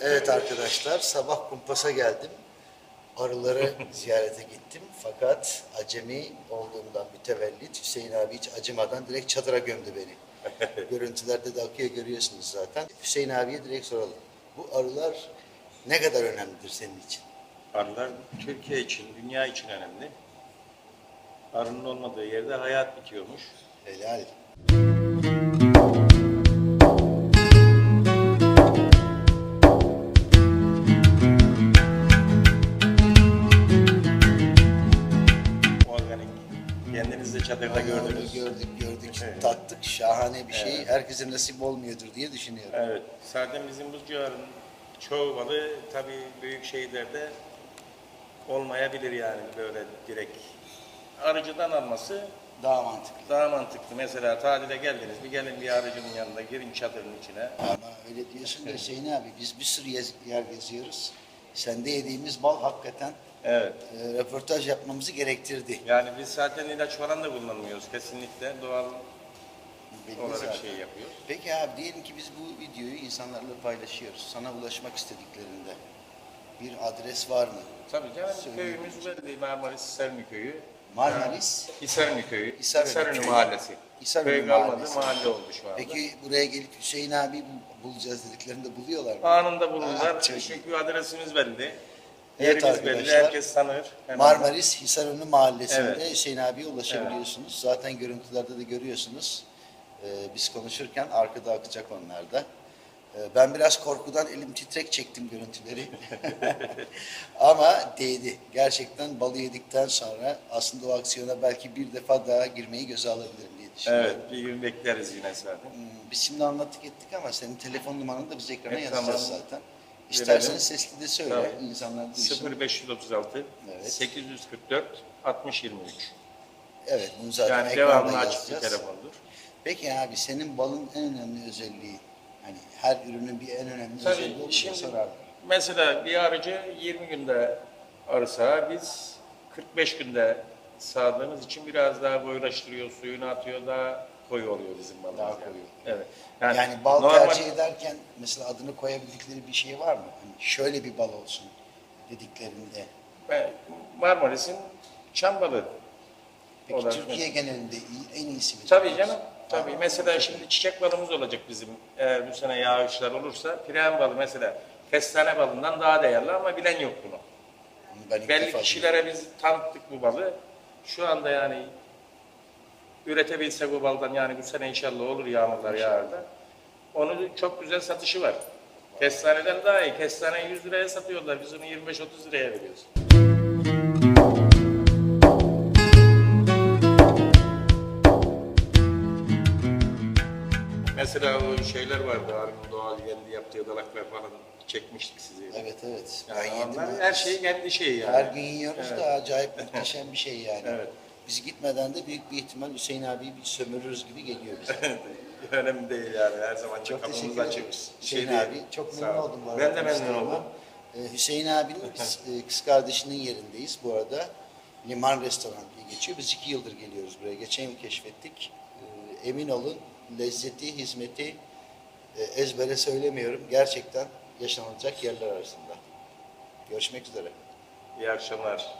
Evet arkadaşlar sabah kumpasa geldim. Arıları ziyarete gittim. Fakat acemi olduğumdan mütevellit Hüseyin abi hiç acımadan direkt çadıra gömdü beni. Görüntülerde de akıyor görüyorsunuz zaten. Hüseyin abiye direkt soralım. Bu arılar ne kadar önemlidir senin için? Arılar Türkiye için, dünya için önemli. Arının olmadığı yerde hayat bitiyormuş. Helal. Çadırda gördünüz. Gördük gördük Evet. tattık şahane bir şey. Evet. Herkese nasip olmuyordur diye düşünüyorum. Evet. Zaten bizim bu civarın çoğu balı tabii büyük şehirlerde olmayabilir yani böyle direkt. Arıcıdan alması Daha mantıklı. daha mantıklı. Mesela tatile geldiniz bir gelin bir arıcının yanında girin çadırın içine. Ama öyle diyorsun da Hüseyin abi biz bir sürü yer geziyoruz. Sende yediğimiz bal hakikaten Evet. e, röportaj yapmamızı gerektirdi. Yani biz zaten ilaç falan da kullanmıyoruz kesinlikle. Doğal Belli olarak zaten. şey yapıyoruz. Peki abi diyelim ki biz bu videoyu insanlarla paylaşıyoruz. Sana ulaşmak istediklerinde bir adres var mı? Tabii canım Söyle. köyümüz belli Marmaris Hisarönü köyü. Marmaris. Hisarönü köyü. Köyü. mahallesi. Hisarönü Köy kalmadı mahallesi. mahalle oldu şu anda. Peki buraya gelip Hüseyin abi bul- bulacağız dediklerinde buluyorlar mı? Anında bulurlar. Ah, çok iyi. Çünkü adresimiz belli. Evet Yerimiz belli. arkadaşlar. Herkes tanır. Hemen. Marmaris Hisarönü Mahallesi'nde Evet. Hüseyin abiye ulaşabiliyorsunuz. Zaten görüntülerde de görüyorsunuz. Ee, biz konuşurken arkada akacak onlar da. Ee, ben biraz korkudan elim titrek çektim görüntüleri. Ama değdi. Gerçekten balı yedikten sonra aslında o aksiyona belki bir defa daha girmeyi göze alabilirim diye düşünüyorum. Evet. Bir gün bekleriz yine zaten. Hmm, Biz şimdi anlattık ettik ama senin telefon numaranı da biz ekrana Evet, yazacağız tamam. zaten. İsterseniz sesli de söyle. Tabii. insanlar duysun. 0536 Evet. 844 60 23. Evet bunu zaten Yani ekranda devamlı açık bir yazacağız. telefondur. Peki abi senin balın en önemli özelliği hani her ürünün bir en önemli Tabii özelliği olur şimdi sorardım. mesela bir arıcı 20 günde arı sağar, biz 45 günde sağdığımız için biraz daha koyulaştırıyor, suyunu atıyor, daha koyu oluyor bizim balımız. Daha yani. koyu. Evet. Yani, bal normal- tercih ederken mesela adını koyabildikleri bir şey var mı? Hani şöyle bir bal olsun dediklerinde. Marmaris'in çam balı. Peki olarak- Türkiye genelinde en iyisi mi? Tabii canım. Tabii. Mesela şimdi çiçek balımız olacak bizim. Eğer bu sene yağışlar olursa piren balı mesela kestane balından daha değerli ama bilen yok bunu. Ben Belli kişilere biz tanıttık bu balı. Şu anda yani üretebilsek bu baldan yani bu sene inşallah olur yağmurlar yağar da. Onun çok güzel satışı var. Kestaneden daha iyi. Kestane 100 liraya satıyorlar. Biz onu 25-30 liraya veriyoruz. Mesela o şeyler vardı. Arının doğal kendi yaptığı dalaklar falan çekmiştik sizi. Evet evet. Ben Yani yedim. onlar abi. her şey kendi şeyi yani. Her gün yiyoruz Evet. da acayip muhteşem bir şey yani. Evet. Biz gitmeden de büyük bir ihtimal Hüseyin abiyi bir sömürürüz gibi geliyor bize. Önemli değil yani. Her zaman Çok kapımız açık. şey Hüseyin değil. abi çok memnun ol. oldum bu arada. Ben de memnun oldum. Ee, Hüseyin abinin kız, e, kız kardeşinin yerindeyiz bu arada. Liman Restoran diye geçiyor. Biz iki yıldır geliyoruz buraya. Geçen yıl keşfettik. Ee, emin olun lezzeti, hizmeti e, ezbere söylemiyorum. Gerçekten yaşanılacak yerler arasında. Görüşmek üzere. İyi akşamlar.